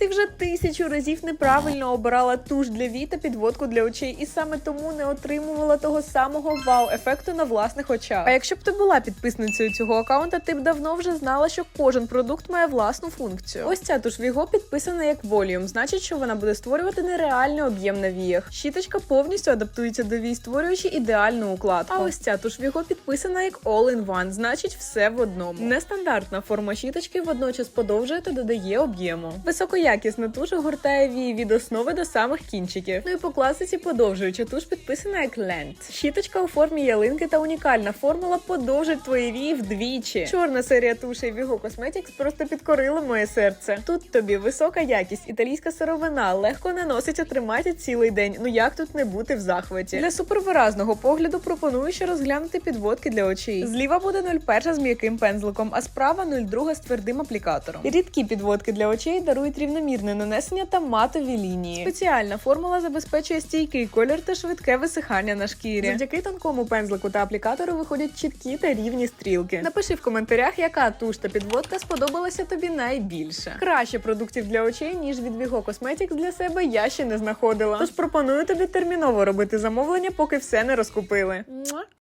Ти вже тисячу разів неправильно обирала туш для вій та підводку для очей, і саме тому не отримувала того самого вау-ефекту на власних очах. А якщо б ти була підписницею цього аккаунта, ти б давно вже знала, що кожен продукт має власну функцію. Ось ця туш Віго підписана як Volume, значить, що вона буде створювати нереальний об'єм на віях. Щіточка повністю адаптується до вій, створюючи ідеальну укладку. А ось ця туш Віго підписана як All-in-One, значить все в одному. Нестандартна форма щіточки водночас подовжує та додає об'єму. Високоякісна туш огортає вії від основи до самих кінчиків. Ну і по класиці подовжуюча туш підписана як Length. Щіточка у формі ялинки та унікальна формула подовжить твої вії вдвічі. Чорна серія тушей Vigo Cosmetics просто підкорила моє серце. Тут тобі висока якість, італійська сировина, легко наноситься, тримається цілий день. Ну як тут не бути в захваті? Для супервиразного погляду пропоную ще розглянути підводки для очей. Зліва буде 01 з м'яким пензликом, а справа 02 з твердим аплікатором. Рідкі підводки для очей дарують рівномірне нанесення та матові лінії. Спеціальна формула забезпечує стійкий колір та швидке висихання на шкірі. Завдяки тонкому пензлику та аплікатору виходять чіткі та рівні стрілки. Напиши в коментарях, яка туш та підводка сподобалася тобі найбільше. Краще продуктів для очей, ніж від Vigo Cosmetics для себе я ще не знаходила. Тож пропоную тобі терміново робити замовлення, поки все не розкупили.